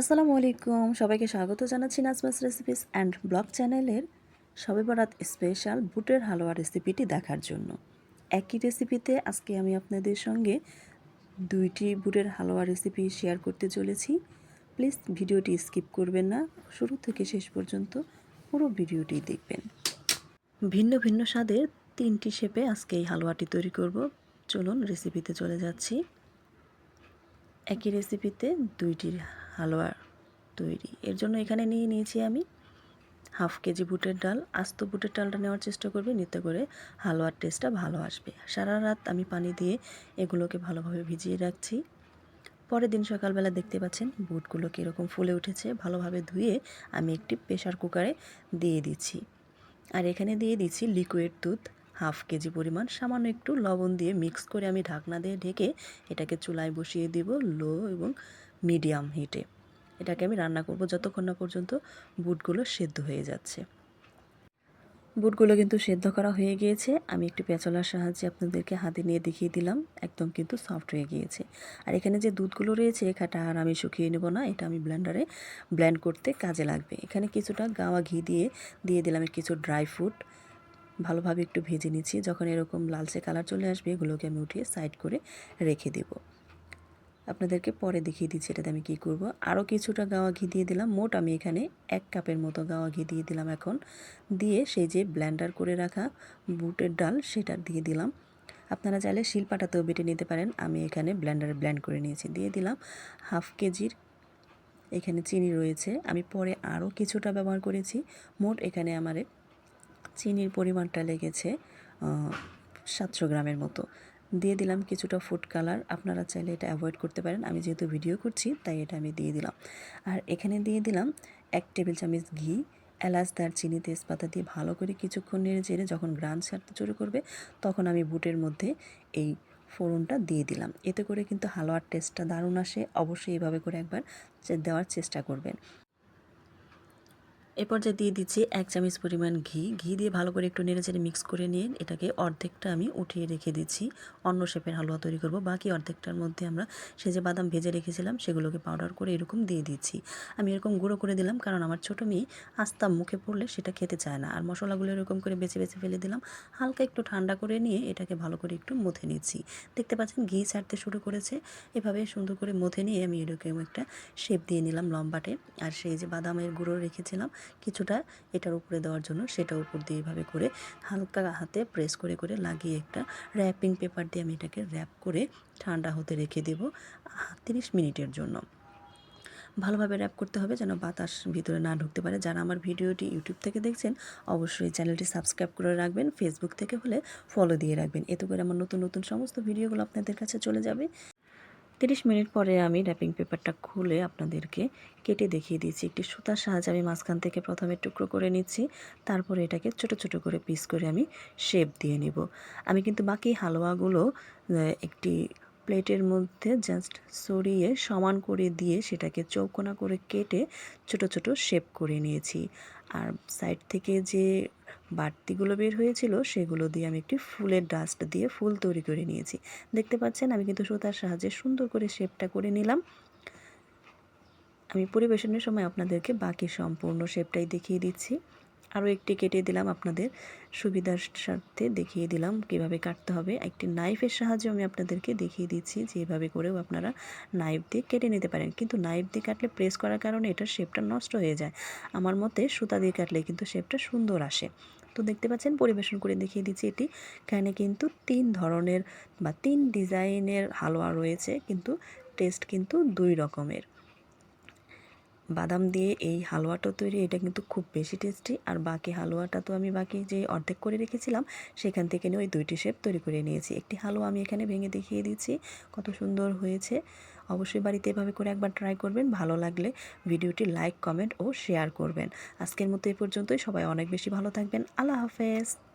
আসসালামু আলাইকুম। সবাইকে স্বাগত জানাচ্ছি নাজমাস রেসিপিস অ্যান্ড ব্লগ চ্যানেলের সবে বরাত স্পেশাল বুটের হালুয়া রেসিপিটি দেখার জন্য। একই রেসিপিতে আজকে আমি আপনাদের সঙ্গে দুইটি বুটের হালুয়া রেসিপি শেয়ার করতে চলেছি। প্লিজ ভিডিওটি স্কিপ করবেন না। শুরু থেকে শেষ পর্যন্ত পুরো ভিডিওটি দেখবেন। ভিন্ন ভিন্ন স্বাদের তিনটি শেপে আজকে এই হালুয়াটি তৈরি করব। চলুন রেসিপিতে চলে যাচ্ছি। একই রেসিপিতে দুইটি হালুয়া তৈরি। এর জন্য এখানে নিয়ে নিয়েছি আমি হাফ কেজি বুটের ডাল। আস্ত বুটের ডালটা নেওয়ার চেষ্টা করবে, নিতে করে হালুয়ার টেস্টটা ভালো আসবে। সারা রাত আমি পানি দিয়ে এগুলোকে ভালোভাবে ভিজিয়ে রাখছি। পরের দিন সকালবেলা দেখতে পাচ্ছেন বুটগুলো কীরকম ফুলে উঠেছে। ভালোভাবে ধুয়ে আমি একটি প্রেশার কুকারে দিয়ে দিচ্ছি। আর এখানে দিয়ে দিচ্ছি লিকুইড দুধ, হাফ কেজি পরিমাণ। সামান্য একটু লবণ দিয়ে মিক্স করে আমি ঢাকনা দিয়ে ঢেকে এটাকে চুলায় বসিয়ে দিব লো এবং মিডিয়াম হিটে এটাকে আমি রান্না করব যতক্ষণ না পর্যন্ত বুটগুলো সেদ্ধ হয়ে যাচ্ছে। বুটগুলো কিন্তু সেদ্ধ করা হয়ে গিয়েছে। আমি একটু পেঁচলার সাহায্যে আপনাদেরকে হাতে নিয়ে দেখিয়ে দিলাম, একদম কিন্তু সফট হয়ে গিয়েছে। আর এখানে যে দুধগুলো রয়েছে, এখানটা আর আমি শুকিয়ে নেব না, এটা আমি ব্লেন্ডারে ব্লেন্ড করতে কাজে লাগবে। এখানে কিছুটা গাওয়া ঘি দিয়ে দিয়ে দিলাম কিছু ড্রাই ফ্রুট ভালোভাবে একটু ভেজে নিচ্ছি, যখন এরকম লালচে কালার চলে আসবে, এগুলোকে আমি উঠিয়ে সাইড করে রেখে দেবো। আপনাদেরকে পরে দেখিয়ে দিচ্ছি এটাতে আমি কি করব। আরও কিছুটা গাওয়া ঘি দিয়ে দিলাম। মোট আমি এখানে এক কাপের মতো গাওয়া ঘি দিয়ে দিলাম এখন। দিয়ে সেই যে ব্ল্যান্ডার করে রাখা বুটের ডাল সেটা দিয়ে দিলাম। আপনারা চাইলে শিলপাটাতেও বেটে নিতে পারেন। আমি এখানে ব্ল্যান্ডারে ব্ল্যান্ড করে নিয়েছি। দিয়ে দিলাম হাফ কেজির এখানে চিনি রয়েছে। আমি পরে আরও কিছুটা ব্যবহার করেছি। মোট এখানে আমার চিনির পরিমাণটা লেগেছে সাতশো গ্রামের মতো। দিয়ে দিলাম কিছুটা ফুড কালার আপনারা চাইলে এটা অ্যাভয়েড করতে পারেন। আমি যেহেতু ভিডিও করছি, তাই এটা আমি দিয়ে দিলাম। আর এখানে দিয়ে দিলাম এক টেবিল চামচ ঘি, এলাচ, দারচিনি, তেজপাতা দিয়ে ভালো করে কিছুক্ষণ নেড়ে চেড়ে যখন গ্রান ছাড়তে শুরু করবে, তখন আমি বুটের মধ্যে এই ফোড়নটা দিয়ে দিলাম। এতে করে কিন্তু হালুয়ার টেস্টটা দারুণ আসে। অবশ্যই এভাবে করে একবার দেওয়ার চেষ্টা করবেন। এরপর যে দিয়ে দিচ্ছি এক চামচ পরিমাণ ঘি। ঘি দিয়ে ভালো করে একটু নেড়ে চেড়ে মিক্স করে নিয়ে এটাকে অর্ধেকটা আমি উঠিয়ে রেখে দিচ্ছি। অন্য শেপের হালুয়া তৈরি করব। বাকি অর্ধেকটার মধ্যে আমরা সে যে বাদাম ভেজে রেখেছিলাম সেগুলোকে পাউডার করে এরকম দিয়ে দিচ্ছি। আমি এরকম গুঁড়ো করে দিলাম কারণ আমার ছোটো মেয়ে আস্তা মুখে পড়লে সেটা খেতে চায় না। আর মশলাগুলো এরকম করে বেছে বেছে ফেলে দিলাম। হালকা একটু ঠান্ডা করে নিয়ে এটাকে ভালো করে একটু মথে নিচ্ছি। দেখতে পাচ্ছেন ঘি ছাড়তে শুরু করেছে। এভাবে সুন্দর করে মথে নিয়ে আমি এরকম একটা শেপ দিয়ে নিলাম লম্বাটে। আর সেই যে বাদামের গুঁড়ো রেখেছিলাম কিছুটা এটার উপরে দেওয়ার জন্য সেটা উপর দিয়ে এভাবে করে হালকা হাতে প্রেস করে করে লাগিয়ে একটা র্যাপিং পেপার দিয়ে আমি এটাকে র্যাপ করে ঠান্ডা হতে রেখে দেব তিরিশ মিনিটের জন্য। ভালোভাবে র্যাপ করতে হবে যেন বাতাস ভিতরে না ঢুকতে পারে। যারা আমার ভিডিওটি ইউটিউব থেকে দেখছেন, অবশ্যই চ্যানেলটি সাবস্ক্রাইব করে রাখবেন। ফেসবুক থেকে হলে ফলো দিয়ে রাখবেন। এতে করে আমার নতুন নতুন সমস্ত ভিডিওগুলো আপনাদের কাছে চলে যাবে। তিরিশ মিনিট পরে আমি র্যাপিং পেপারটা খুলে আপনাদেরকে কেটে দেখিয়ে দিয়েছি। একটি সুতার সাহায্যে আমি মাঝখান থেকে প্রথমে টুকরো করে নিচ্ছি, তারপরে এটাকে ছোট ছোট করে পিস করে আমি শেপ দিয়ে নিব। আমি কিন্তু বাকি হালুয়াগুলো একটি প্লেটের মধ্যে জাস্ট সরিয়ে সমান করে দিয়ে সেটাকে চৌকোনা করে কেটে ছোট ছোট শেপ করে নিয়েছি। আর সাইড থেকে যে বাড়তিগুলো বের হয়েছিল, সেগুলো দিয়ে আমি একটি ফুলের ডাস্ট দিয়ে ফুল তৈরি করে নিয়েছি। দেখতে পাচ্ছেন, আমি কিন্তু সুতার সাহায্যে সুন্দর করে শেপটা করে নিলাম। আমি পরিবেশনের সময় আপনাদেরকে বাকি সম্পূর্ণ শেপটাই দেখিয়ে দিচ্ছি। আরও একটি কেটে দিলাম আপনাদের সুবিধার সাথে দেখিয়ে দিলাম কীভাবে কাটতে হবে। একটি নাইফের সাহায্যে আমি আপনাদেরকে দেখিয়ে দিচ্ছি যে এভাবে করেও আপনারা নাইফ দিয়ে কেটে নিতে পারেন। কিন্তু নাইফ দিয়ে কাটলে প্রেস করার কারণে এটার শেপটা নষ্ট হয়ে যায়। আমার মতে সুতা দিয়ে কাটলে কিন্তু শেপটা সুন্দর আসে। তো দেখতে পাচ্ছেন, পরিবেশন করে দেখিয়ে দিচ্ছি এটি। এখানে কিন্তু তিন ধরনের বা তিন ডিজাইনের হালুয়া রয়েছে। কিন্তু টেস্ট কিন্তু দুই রকমের। বাদাম দিয়ে এই হালুয়াটা তৈরি, এটা কিন্তু খুব বেশি টেস্টি আর বাকি হালুয়াটা তো আমি বাকি যে অর্ধেক করে রেখেছিলাম, সেখান থেকে নিয়ে ওই দুইটি শেপ তৈরি করে নিয়েছি। একটি হালুয়া আমি এখানে ভেঙে দেখিয়ে দিচ্ছি, কত সুন্দর হয়েছে। অবশ্যই বাড়িতে এভাবে করে একবার ট্রাই করবেন, ভালো লাগলে ভিডিওটি লাইক কমেন্ট ও শেয়ার করবেন। আজকের মতো এ পর্যন্তই, সবাই অনেক বেশি ভালো থাকবেন। আল্লাহ হাফেজ।